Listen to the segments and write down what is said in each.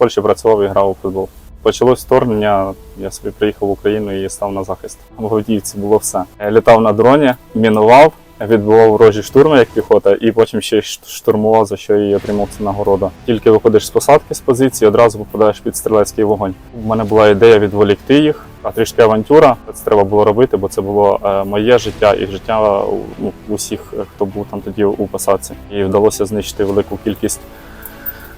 Польщі працював і грав у футбол. Почалось вторгнення, я собі приїхав в Україну і став на захист. В Годівці було все. Я літав на дроні, мінував, відбивав ворожі штурми як піхота, і потім ще штурмував, за що і отримав цю нагороду. Тільки виходиш з посадки з позиції, одразу попадаєш під стрілецький вогонь. У мене була ідея відволікти їх, а трішки авантюра. Це треба було робити, бо це було е, моє життя і життя ну, усіх, е, хто був там тоді у посадці. І вдалося знищити велику кількість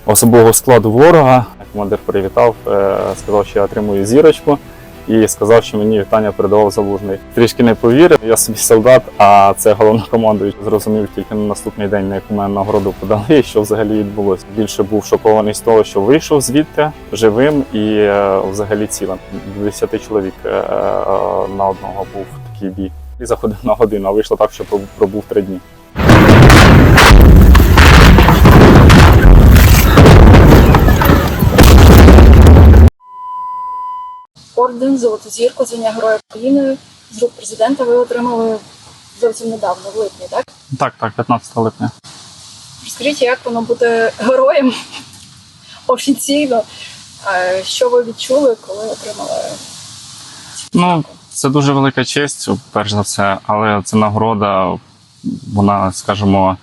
особового складу ворога. Командир привітав, е, сказав, що я отримую зірочку. І сказав, що мені вітання передавав залужний. Трішки не повірив. Я собі солдат, а це головнокомандуючий. Зрозумів тільки на наступний день, на яку мене нагороду подали, і що взагалі відбулося. Більше був шокований з того, що вийшов звідти живим і е, взагалі цілим. 10 чоловік е, на одного був такий бій. І заходив на годину, а вийшло так, що пробув три дні. Орден Золоту зірку, звання Героя України з рук президента ви отримали зовсім недавно, в липні, так? Так, так, 15 липня. Розкажіть, як воно бути героєм офіційно? Що ви відчули, коли отримали? Ну. Це дуже велика честь, перш за все, але це нагорода, вона, скажімо,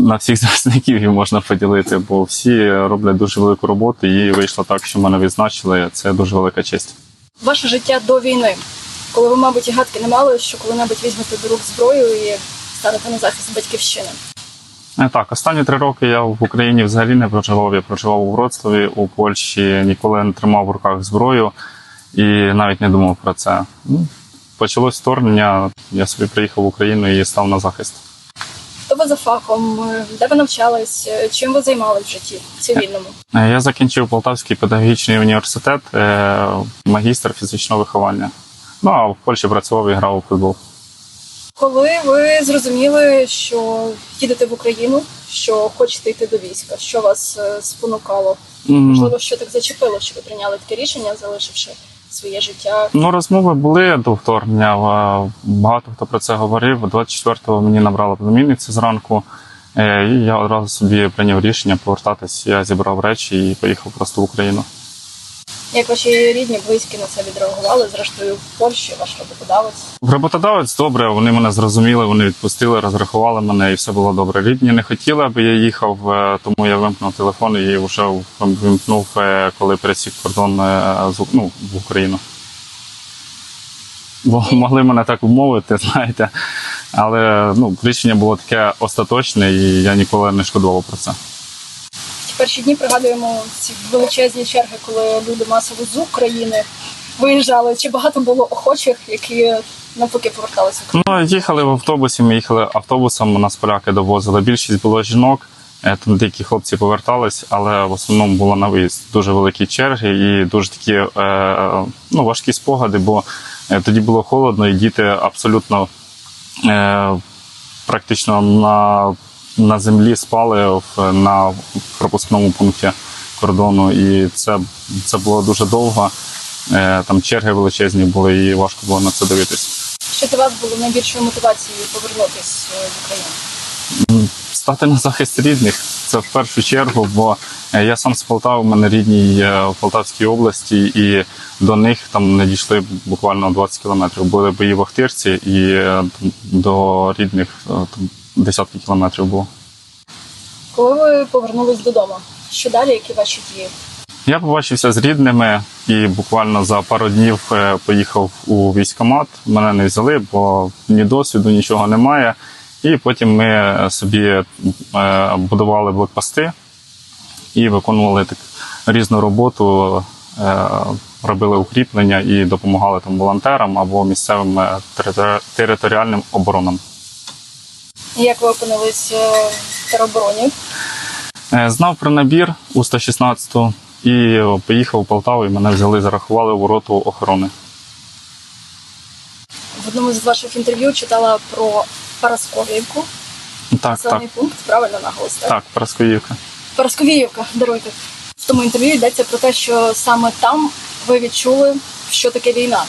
на всіх захисників її можна поділити, бо всі роблять дуже велику роботу, і вийшло так, що мене відзначили. Це дуже велика честь. Ваше життя до війни, коли ви, мабуть, і гадки не мали, що коли-небудь візьмете до рук зброю і станете на захист батьківщини. Е, Так, останні три роки я в Україні взагалі не проживав. Я проживав у Вроцлаві, у Польщі, ніколи не тримав в руках зброю і навіть не думав про це. Ну, Почалось вторгнення, я собі приїхав в Україну і став на захист. Хто ви за фахом? Де ви навчались? Чим ви займались в житті цивільному? Е, Я закінчив Полтавський педагогічний університет, е, магістр фізичного виховання. Ну а в Польщі працював і грав у футбол. Коли ви зрозуміли, що їдете в Україну, що хочете йти до війська, що вас е, спонукало? Можливо, що так зачепило, що ви прийняли таке рішення, залишивши своє життя. Ну, розмови були до вторгнення. Багато хто про це говорив. 24-го мені набрала племінниця зранку, е, і я одразу собі прийняв рішення повертатись. Я зібрав речі і поїхав просто в Україну. Як ваші рідні, близькі на це відреагували? Зрештою, в Польщі ваш роботодавець. Роботодавець добре, вони мене зрозуміли, вони відпустили, розрахували мене, і все було добре. Рідні не хотіли, аби я їхав, е, тому я вимкнув телефон і вже вимкнув, е, коли пересік кордон е, ну, в Україну. Бо могли мене так умовити, знаєте. Але ну, рішення було таке остаточне, і я ніколи не шкодував про це. Перші дні пригадуємо ці величезні черги, коли люди масово з України виїжджали. Чи багато було охочих, які навпаки поверталися? Ну, їхали в автобусі, ми їхали автобусом, нас поляки довозили. Більшість було жінок. е, Там деякі хлопці повертались, але в основному було на виїзд дуже великі черги і дуже такі е, ну, важкі спогади, бо е, тоді було холодно, і діти абсолютно е, практично на, на землі спали на пропускному пункті кордону. І це, це було дуже довго. Е, Там черги величезні були, і важко було на це дивитись. Що для вас було найбільшою мотивацією повернутися е, в Україну? стати на захист рідних. Це в першу чергу, бо е, я сам з Полтави, у мене рідні є в Полтавській області, і до них там не дійшли буквально 20 кілометрів. Були бої в Охтирці, і до рідних там десятки кілометрів було. Коли ви повернулись додому, що далі, які ваші дії? Я побачився з рідними і буквально за пару днів е, поїхав у військкомат. Мене не взяли, бо ні досвіду, нічого немає. І потім ми собі е, будували блокпости і виконували так різну роботу, е, робили укріплення і допомагали там волонтерам або місцевим територіальним оборонам. Як ви опинились е, в теробороні? Е, Знав про набір у 116 і поїхав у Полтаву, і мене взяли, зарахували у роту охорони. В одному з ваших інтерв'ю читала про Парасковівку, Так, так, населений пункт, правильно наголос, так? так, Парасковівка. Парасковіївка, даруйте. В тому інтерв'ю йдеться про те, що саме там ви відчули, що таке війна.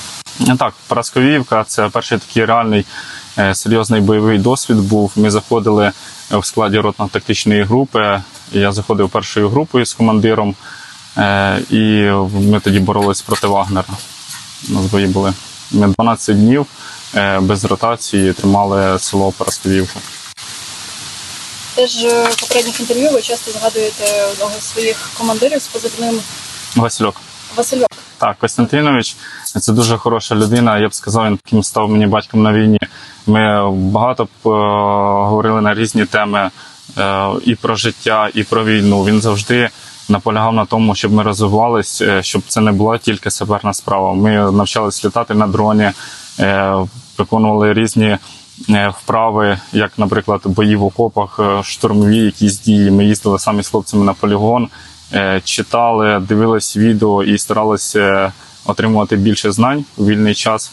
Е, Так, Парасковіївка це перший такий реальний е, серйозний бойовий досвід був. Ми заходили в складі ротно-тактичної групи. Я заходив першою групою з командиром, е, і ми тоді боролись проти Вагнера. У нас бої були. Ми 12 днів е, без ротації тримали село Парасковівка. Теж е, в попередніх інтерв'ю ви часто згадуєте одного з своїх командирів з позивним Васильок. Васильок. Так, Костянтинович це дуже хороша людина. Я б сказав, він таким став мені батьком на війні. Ми багато е, говорили на різні теми е, і про життя, і про війну. Він завжди наполягав на тому, щоб ми розвивались, е, щоб це не була тільки саперна справа. Ми навчались літати на дроні, е, виконували різні. е, Вправи, як, наприклад, бої в окопах, е, штурмові якісь дії. Ми їздили самі з хлопцями на полігон, читали, дивились відео і старалися отримувати більше знань у вільний час.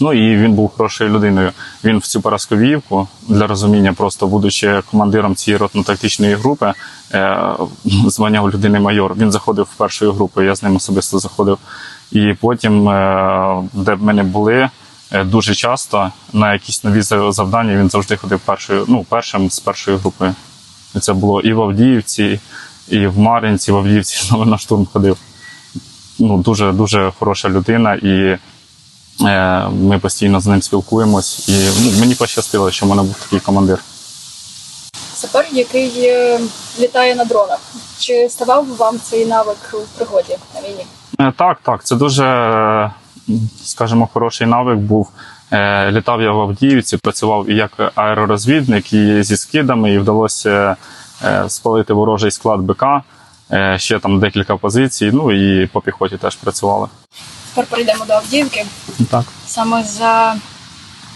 Ну і він був хорошою людиною. Він в цю Парасковіївку для розуміння, просто будучи командиром цієї ротно-тактичної групи, е, звання у людини майор. Він заходив в першу групу, я з ним особисто заходив. І потім, е, де б ми не були, е, дуже часто на якісь нові за- завдання він завжди ходив першою, ну, першим з першою групою. І це було і в Авдіївці, і в Мар'їнці, в Авдіївці знову на штурм ходив. Ну, дуже дуже хороша людина, і е, ми постійно з ним спілкуємось. І ну, мені пощастило, що в мене був такий командир. Сапер, який е, літає на дронах. Чи ставав вам цей навик у пригоді на війні? Е, Так, так, це дуже, е, скажімо, хороший навик був. Літав я в Авдіївці, працював і як аеророзвідник, і зі скидами, і вдалося спалити ворожий склад БК, е, ще там декілька позицій, ну і по піхоті теж працювали. Тепер перейдемо до Авдіївки. Так. Саме за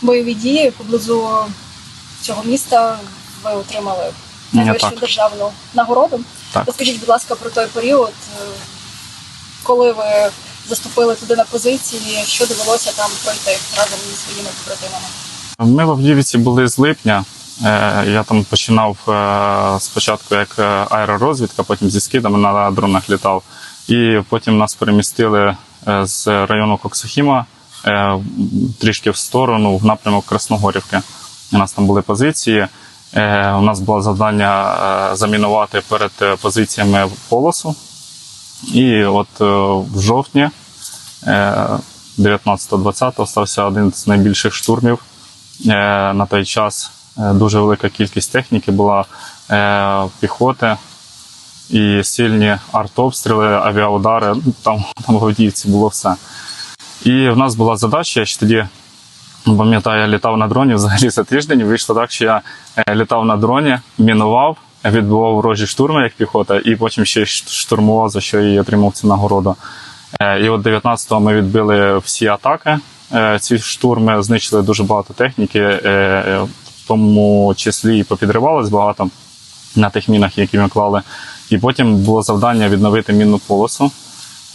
бойові дії поблизу цього міста ви отримали найвищу так. державну нагороду. Так. Розкажіть, будь ласка, про той період, е, коли ви заступили туди на позиції, що довелося там пройти разом зі своїми побратимами. Ми в Авдіївці були з липня. Е, Я там починав е, спочатку як е, аеророзвідка, потім зі скидами на дронах літав. І потім нас перемістили з району Коксохіма трішки в сторону, в напрямок Красногорівки. У нас там були позиції. У нас було завдання замінувати перед позиціями полосу. І от в жовтні е, 19-20 стався один з найбільших штурмів на той час дуже велика кількість техніки була е, піхоти і сильні артобстріли, авіаудари. Ну, Там, в Авдіївці було все. І в нас була задача, я ще тоді пам'ятаю, я літав на дроні взагалі за тиждень. Вийшло так, що я е, літав на дроні, мінував, відбував ворожі штурми як піхота, і потім ще штурмував, за що і отримав цю нагороду. Е, І от 19-го ми відбили всі атаки. Е, Ці штурми знищили дуже багато техніки, е, е, тому числі і попідривалось багато на тих мінах, які ми клали. І потім було завдання відновити мінну полосу.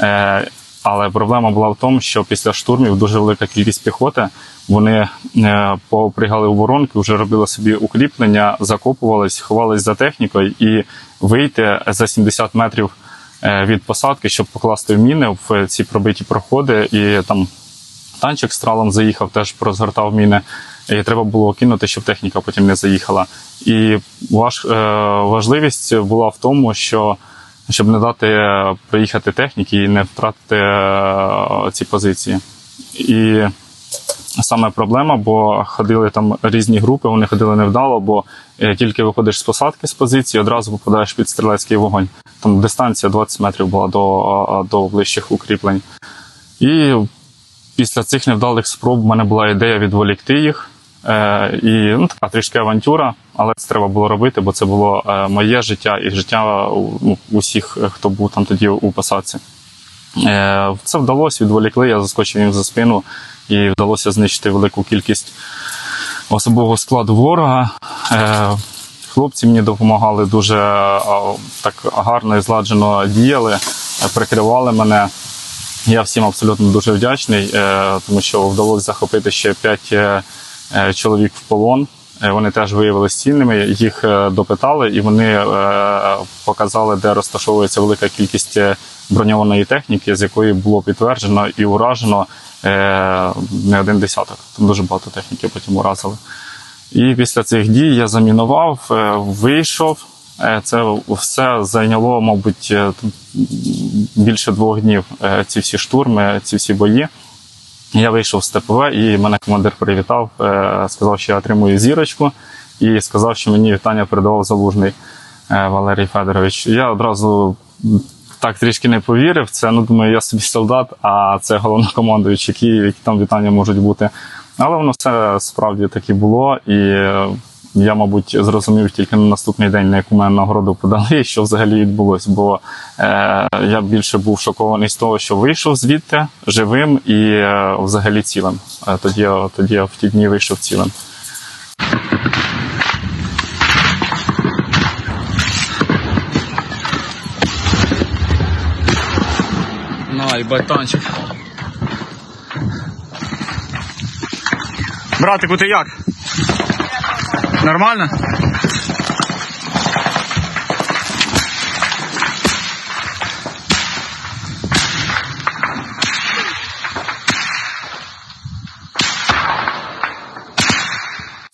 Е, Але проблема була в тому, що після штурмів дуже велика кількість піхоти. Вони е, попригали у воронки, вже робили собі укріплення, закопувались, ховались за технікою і вийти за 70 метрів е, від посадки, щоб покласти в міни в ці пробиті проходи. І там танчик з тралом заїхав, теж розгортав міни. І треба було кинути, щоб техніка потім не заїхала. І важ, е, важливість була в тому, що щоб не дати приїхати техніки і не втратити е, ці позиції. І саме проблема, бо ходили там різні групи, вони ходили невдало, бо е, тільки виходиш з посадки з позиції, одразу попадаєш під стрілецький вогонь. Там дистанція 20 метрів була до, до ближчих укріплень. І після цих невдалих спроб в мене була ідея відволікти їх. Е, і ну, така трішки авантюра, але це треба було робити, бо це було е, моє життя і життя ну, усіх, е, хто був там тоді у посадці. Е, це вдалося, відволікли, я заскочив їм за спину і вдалося знищити велику кількість особового складу ворога. Е, хлопці мені допомагали дуже так гарно і зладжено діяли, е, прикривали мене. Я всім абсолютно дуже вдячний, е, тому що вдалося захопити ще п'ять е, е, чоловік в полон. Вони теж виявилися цінними, їх допитали, і вони показали, де розташовується велика кількість броньованої техніки, з якої було підтверджено і уражено не один десяток. Там дуже багато техніки потім уразили. І після цих дій я замінував, вийшов. Е, Це все зайняло, мабуть, е, більше двох днів. е, Ці всі штурми, ці всі бої. Я вийшов з ТПВ, і мене командир привітав, сказав, що я отримую зірочку, і сказав, що мені вітання передавав залужний Валерій Федорович. Я одразу так трішки не повірив. Це ну думаю, я собі солдат, а це головнокомандуючий Київ, які там вітання можуть бути. Але воно все справді так і було. І я, мабуть, зрозумів тільки на наступний день, на яку мене нагороду подали, що взагалі відбулось. Бо е, я більше був шокований з того, що вийшов звідти живим і е, взагалі цілим. Е, тоді, я- тоді я в ті дні вийшов цілим. На, їбать. Братику, ти як? Нормально?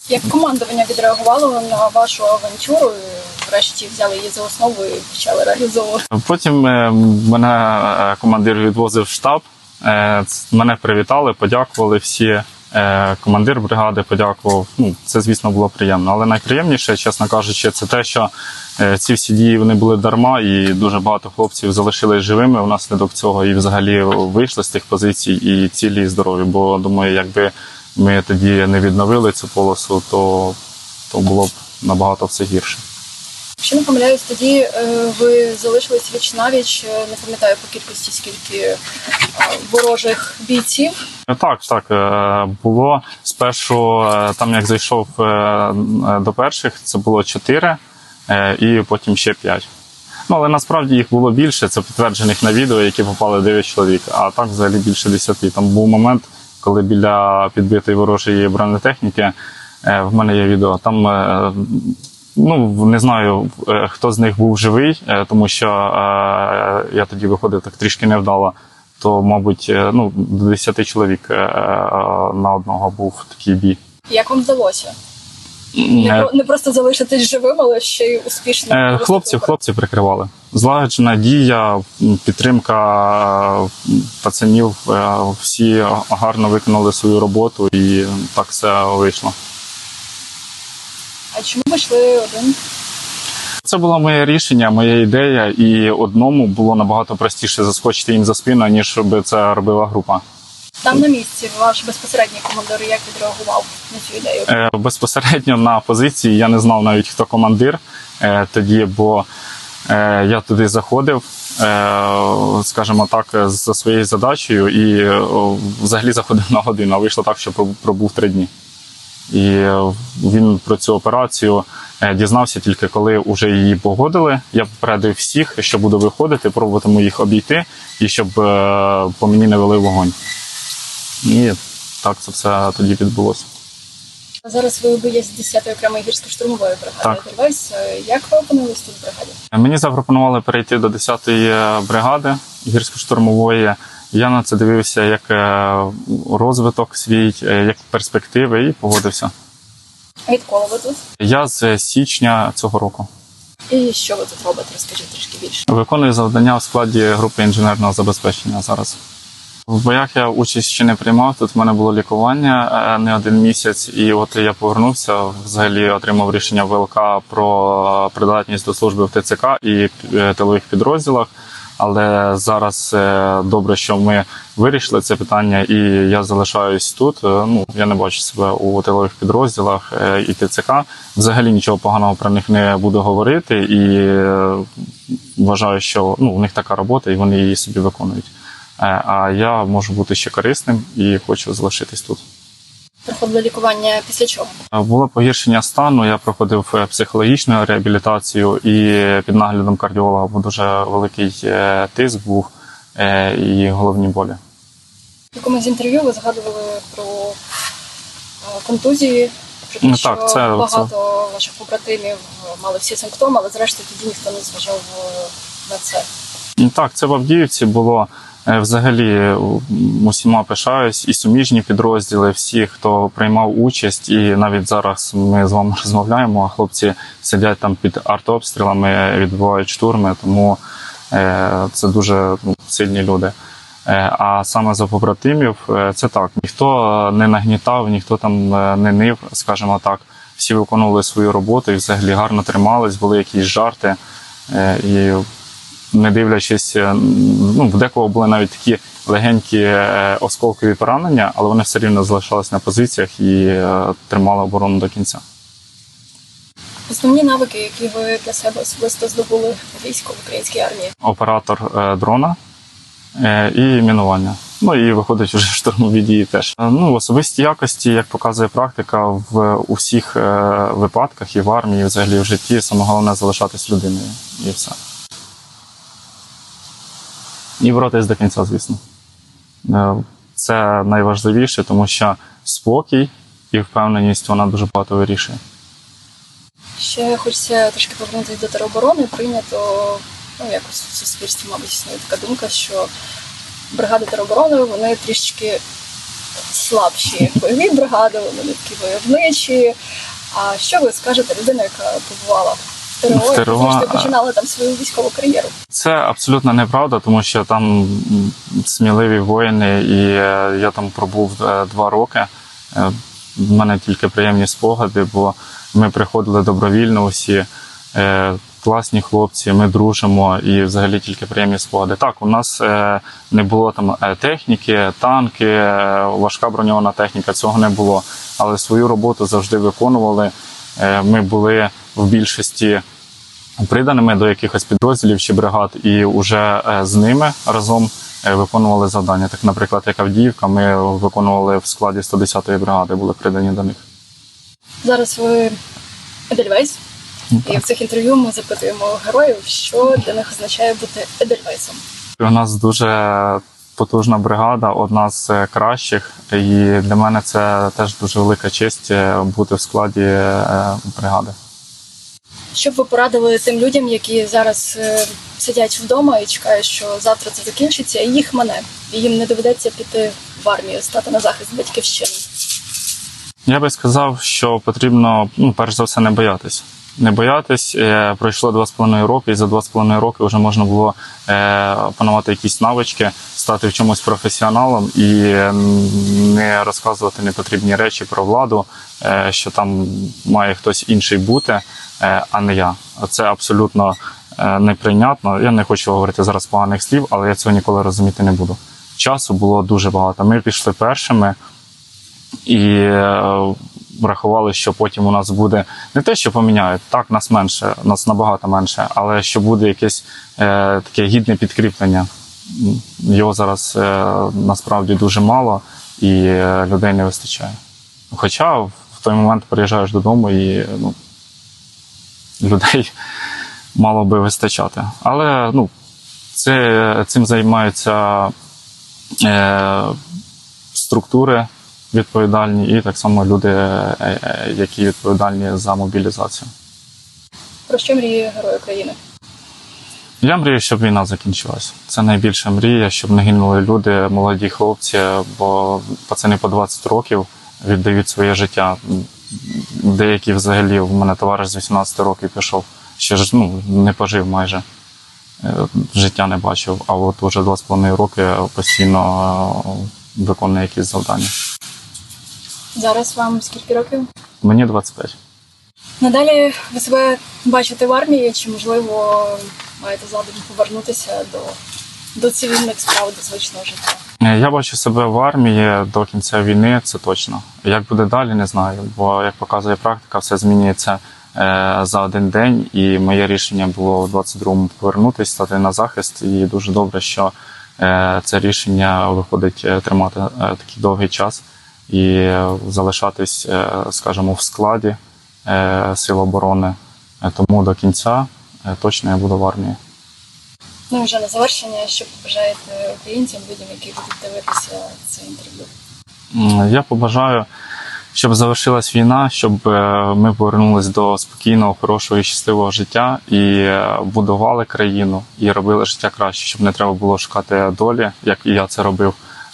Як командування відреагувало на вашу авантюру, і врешті взяли її за основу і почали реалізовувати? Потім е, мене е, командир відвозив в штаб. Е, ц- Мене привітали, подякували всі. Е, Командир бригади подякував. Ну, це, звісно, було приємно. Але найприємніше, чесно кажучи, це те, що е, ці всі дії вони були дарма, і дуже багато хлопців залишились живими внаслідок цього і взагалі вийшли з тих позицій і цілі і здорові. Бо думаю, якби ми тоді не відновили цю полосу, то, то було б набагато все гірше. Якщо не помиляюсь, тоді е, ви залишились віч навіч, е, не пам'ятаю по кількості скільки е, ворожих бійців. Так, так було спершу, там як зайшов до перших, це було чотири, і потім ще п'ять. Ну, але насправді їх було більше, це підтверджених на відео, які попали 9 чоловік, а так взагалі більше 10. Там був момент, коли біля підбитої ворожої бронетехніки в мене є відео. Там ну не знаю, е, хто з них був живий, е, тому що е, я тоді виходив так трішки невдало. То, мабуть, ну, до 10 чоловік на одного був такий бій. Як вам вдалося? Не, не просто залишитись живим, але ще й успішно. Цю хлопці прикривали. Злагоджена дія, підтримка пацанів. Всі гарно виконали свою роботу і так все вийшло. А чому ви йшли один? Це було моє рішення, моя ідея, і одному було набагато простіше заскочити їм за спину, ніж щоб це робила група. Там на місці ваш безпосередній командир як відреагував на цю ідею? Е, Безпосередньо на позиції я не знав навіть хто командир е, тоді, бо е, я туди заходив, е, скажімо так, за своєю задачею, і е, взагалі заходив на годину, а вийшло так, що пробув три дні. І е, він про цю операцію е, дізнався тільки коли вже її погодили. Я попередив всіх, що буду виходити, пробуватиму їх обійти, і щоб е, по мені не вели вогонь. І так це все тоді відбулося. Зараз ви боєць з 10-ї окремої гірсько-штурмової бригади. Е, Як ви опинились тут в бригаді? Мені запропонували перейти до 10-ї бригади гірсько-штурмової. Я на це дивився як е, розвиток свій, е, як перспективи, і погодився. Відколи ви тут? Я з січня цього року І що ви тут робите? Розкажіть трішки більше. виконую завдання в складі групи інженерного забезпечення зараз. В боях я участь ще не приймав. Тут в мене було лікування е, не один місяць, і от я повернувся. Взагалі отримав рішення ВЛК про придатність до служби в ТЦК і тилових підрозділах. Але зараз е, добре, що ми вирішили це питання, і я залишаюсь тут. Е, Ну я не бачу себе у тилових підрозділах е, і ТЦК. Взагалі нічого поганого про них не буду говорити, і вважаю, що ну у них така робота, і вони її собі виконують. А я можу бути ще корисним і хочу залишитись тут. Проходили лікування після чого? Е, Було погіршення стану. Я проходив е, психологічну реабілітацію і під наглядом кардіолога був дуже великий е, тиск був і головні болі. В якомусь інтерв'ю ви згадували про контузії, про те, Ну, що так, це- багато ваших побратимів мали всі симптоми, але зрештою тоді ніхто не зважав на це. Ну, Так, це в Авдіївці було. Е, Взагалі усіма пишаюсь, і суміжні підрозділи, всі, хто приймав участь, і навіть зараз ми з вами розмовляємо, а хлопці сидять там під артобстрілами, відбувають штурми, тому е, це дуже ну, сильні люди. Е, А саме за побратимів, це так. Ніхто не нагнітав, ніхто там не нив, скажімо так. Всі виконували свою роботу і взагалі гарно тримались, були якісь жарти. І не дивлячись, е, ну, в декого були навіть такі легенькі е, осколкові поранення, але вони все рівно залишались на позиціях і е, тримали оборону до кінця. Основні навики, які ви для себе особисто здобули у війську в українській армії. Оператор дрона і мінування. Ну і виходить вже штурмові дії теж. Ну, особисті якості, як показує практика, в усіх випадках і в армії, і взагалі в житті, саме головне залишатись людиною. І все. І боротись до кінця, звісно. Е, Це найважливіше, тому що спокій і впевненість вона дуже багато вирішує. Ще хочеться трошки повернутися до тероборони. Прийнято ну якось в суспільстві, мабуть, існує така думка, що бригади тероборони вони трішечки слабші бойові бригади, вони такі войовничі. А що ви скажете людина, яка побувала ТРО, і ТРО, зрештою а- починала там свою військову кар'єру? Це абсолютно неправда, тому що там сміливі воїни, і е, я там пробув е, два роки. Е, В мене тільки приємні спогади, бо ми приходили добровільно усі. Класні хлопці, ми дружимо і взагалі тільки приємні спогади. Так, у нас не було там техніки, танки, важка броньована техніка, цього не було. Але свою роботу завжди виконували. Ми були в більшості приданими до якихось підрозділів чи бригад, і вже е, з ними разом е, виконували завдання. Так, наприклад, як Авдіївка, ми виконували в складі 110-ї бригади, були придані до них. Зараз ви Едельвейс, і в цих інтерв'ю ми запитуємо героїв, що для них означає бути Едельвейсом. У нас дуже потужна бригада, одна з е, кращих, і для мене це теж дуже велика честь бути в складі бригади. Що б ви порадили тим людям, які зараз е, сидять вдома і чекають, що завтра це закінчиться, і їх мене, і їм не доведеться піти в армію, стати на захист батьківщини. Я би сказав, що потрібно, ну, перш за все, не боятись. Не боятись, Е, пройшло два з половиною роки, і за два з половиною роки вже можна було е, опанувати якісь навички, стати в чомусь професіоналом і не розказувати непотрібні речі про владу, що там має хтось інший бути, а не я. Це абсолютно е, неприйнятно. Я не хочу говорити зараз поганих слів, але я цього ніколи розуміти не буду. Часу було дуже багато. Ми пішли першими і е, врахували, що потім у нас буде не те, що поміняють, так нас менше, нас набагато менше, але що буде якесь е, таке гідне підкріплення. Його зараз е, насправді дуже мало і е, людей не вистачає. Хоча в той момент приїжджаєш додому і ну, людей мало би вистачати. Але ну, це, цим займаються е, структури відповідальні, і так само люди, е, е, які відповідальні за мобілізацію. Про що мріє герой України? Я мрію, щоб війна закінчилась. Це найбільша мрія, щоб не гинули люди, молоді хлопці, бо пацани по 20 років віддають своє життя. Деякі взагалі, в мене товариш з 18 років пішов, ще ж ну, не пожив майже. Е, Життя не бачив, а от уже 2,5 роки постійно е, виконує якісь завдання. Зараз вам скільки років? Мені 25. Надалі ви себе бачите в армії, чи можливо маєте задум повернутися до, до цивільних справ, до звичного життя? Е, Я бачу себе в армії до кінця війни, це точно. Як буде далі, не знаю. Бо як показує практика, все змінюється е, за один день. І моє рішення було в 22-му повернутися, стати на захист. І дуже добре, що е, це рішення виходить тримати такий довгий час і залишатись, скажімо, в складі сил оборони. Тому до кінця точно я буду в армії. Ну вже на завершення, що побажаєте українцям, людям, які будуть дивитися це інтерв'ю. Я побажаю, щоб завершилась війна, щоб е, ми повернулись до спокійного, хорошого і щасливого життя і е, будували країну і робили життя краще, щоб не треба було шукати долі, як і я це робив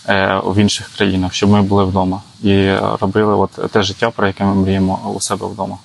е, в інших країнах, щоб ми були вдома і робили от те життя, про яке ми мріємо у себе вдома.